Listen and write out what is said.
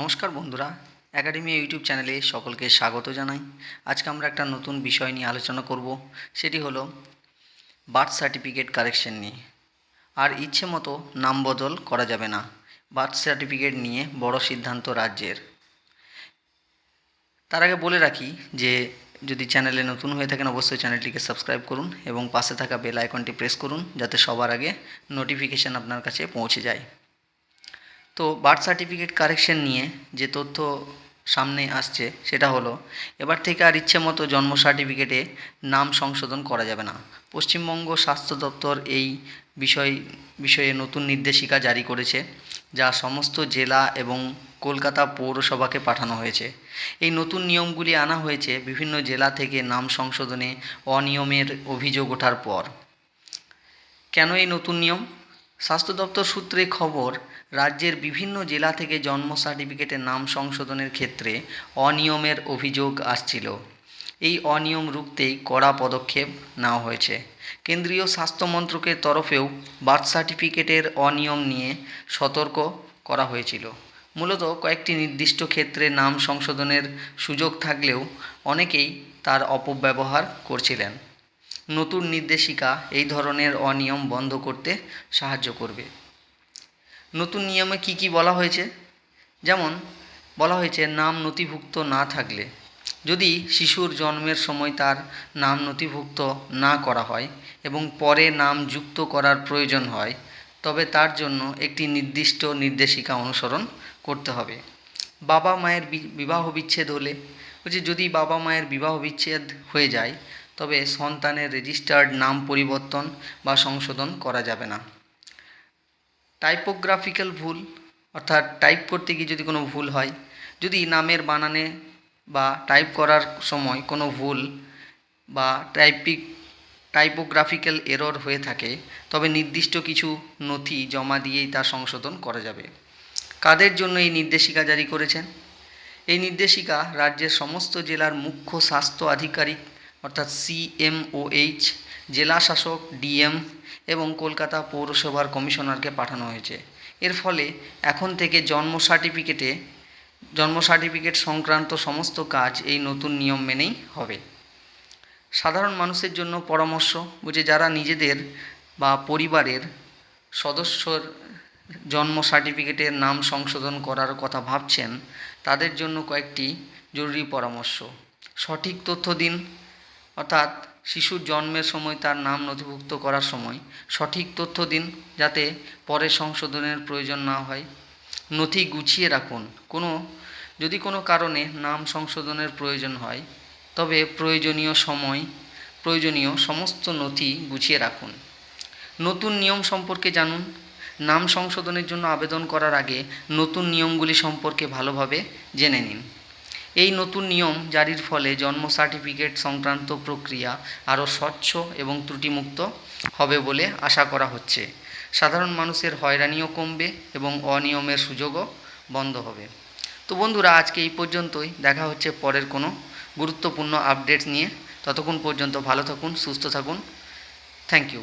নমস্কার বন্ধুরা academy YouTube চ্যানেলে সকলকে স্বাগত জানাই। আজকে আমরা একটা নতুন বিষয় নিয়ে আলোচনা করব, সেটি হলো বার্থ সার্টিফিকেট কারেকশন নিয়ে। আর ইচ্ছে মতো নাম বদল করা যাবে না বার্থ সার্টিফিকেট নিয়ে বড় সিদ্ধান্ত রাজ্যের। তার আগে বলে রাখি যে, যদি চ্যানেলে নতুন হয়ে থাকেন, অবশ্যই চ্যানেলটিকে সাবস্ক্রাইব করুন এবং পাশে থাকা বেল আইকনটি প্রেস করুন, যাতে সবার আগে নোটিফিকেশান আপনার কাছে পৌঁছে যায়। তো বার্থ সার্টিফিকেট কারেকশন নিয়ে যে তথ্য সামনে আসছে, সেটা হলো, এবার থেকে আর ইচ্ছে মতো জন্ম সার্টিফিকেটে নাম সংশোধন করা যাবে না। পশ্চিমবঙ্গ স্বাস্থ্য দপ্তর এই বিষয়, বিষয়ে নতুন নির্দেশিকা জারি করেছে, যা সমস্ত জেলা এবং কলকাতা পৌরসভাকে পাঠানো হয়েছে। এই নতুন নিয়মগুলি আনা হয়েছে বিভিন্ন জেলা থেকে নাম সংশোধনে অনিয়মের অভিযোগ ওঠার পর। কেন এই নতুন নিয়ম? স্বাস্থ্য দপ্তর সূত্রে খবর, রাজ্যের বিভিন্ন জেলা থেকে জন্ম সার্টিফিকেটের নাম সংশোধনের ক্ষেত্রে অনিয়মের অভিযোগ আসছিল। এই অনিয়ম রুখতেই কড়া পদক্ষেপ নেওয়া হয়েছে। কেন্দ্রীয় স্বাস্থ্য মন্ত্রকের তরফেও বার্থ সার্টিফিকেটের অনিয়ম নিয়ে সতর্ক করা হয়েছিল। মূলত কয়েকটি নির্দিষ্ট ক্ষেত্রে নাম সংশোধনের সুযোগ থাকলেও অনেকেই তার অপব্যবহার করছিলেন। নতুন নির্দেশিকা এই ধরনের অনিয়ম বন্ধ করতে সাহায্য করবে। নতুন নিয়মে কি কি বলা হয়েছে? যেমন, বলা হয়েছে নাম নথিভুক্ত না থাকলে। যদি শিশুর জন্মের সময় তার নাম নথিভুক্ত না করা হয় এবং পরে নাম যুক্ত করার প্রয়োজন হয়, তবে তার জন্য একটি নির্দিষ্ট নির্দেশিকা অনুসরণ করতে হবে। বাবা মায়ের বিবাহ বিচ্ছেদ হলে বলছে যদি বাবা মায়ের বিবাহ বিচ্ছেদ হয়ে যায় তবে সন্তানের রেজিস্টার্ড নাম পরিবর্তন বা সংশোধন করা যাবে না। টাইপোগ্রাফিক্যাল ভুল, অর্থাৎ টাইপ করতে গিয়ে যদি কোনো ভুল হয়, যদি নামের বানানে বা টাইপ করার সময় কোনো ভুল বা টাইপিক টাইপোগ্রাফিক্যাল এরর হয়ে থাকে, তবে নির্দিষ্ট কিছু নথি জমা দিয়েই তা সংশোধন করা যাবে। কাদের জন্য এই নির্দেশিকা জারি করেছেন? এই নির্দেশিকা রাজ্যের সমস্ত জেলার মুখ্য স্বাস্থ্য আধিকারিক অর্থাৎ সিএমওএইচ জেলা শাসক ডিএম এবং কলকাতা পৌরসভার কমিশনারকে পাঠানো হয়েছে। এর ফলে এখন থেকে জন্ম সার্টিফিকেটে, জন্ম সার্টিফিকেট সংক্রান্ত সমস্ত কাজ এই নতুন নিয়ম মেনেই হবে। সাধারণ মানুষের জন্য পরামর্শ, বুঝে যারা নিজেদের বা পরিবারের সদস্যর জন্ম সার্টিফিকেটের নাম সংশোধন করার কথা ভাবছেন, তাদের জন্য কয়েকটি জরুরি পরামর্শ। সঠিক তথ্য দিন অর্থাৎ শিশুর জন্মের সময় তার নাম নথিভুক্ত করার সময় সঠিক তথ্য দিন যাতে পরে সংশোধনের প্রয়োজন না হয়। নথি গুছিয়ে রাখুন। কোনো, যদি কোনো কারণে নাম সংশোধনের প্রয়োজন হয়, তবে প্রয়োজনীয় সময়, প্রয়োজনীয় সমস্ত নথি গুছিয়ে রাখুন। নতুন নিয়ম সম্পর্কে জানুন। নাম সংশোধনের জন্য আবেদন করার আগে নতুন নিয়মগুলি সম্পর্কে ভালোভাবে জেনে নিন। এই নতুন নিয়ম জারির ফলে জন্ম সার্টিফিকেট সংক্রান্ত প্রক্রিয়া আরও স্বচ্ছ এবং ত্রুটিমুক্ত হবে বলে আশা করা হচ্ছে। সাধারণ মানুষের হয়রানিও কমবে এবং অনিয়মের সুযোগও বন্ধ হবে। তো বন্ধুরা, আজকে এই পর্যন্তই। দেখা হচ্ছে পরের কোনো গুরুত্বপূর্ণ আপডেট নিয়ে। ততক্ষণ পর্যন্ত ভালো থাকুন, সুস্থ থাকুন। Thank you.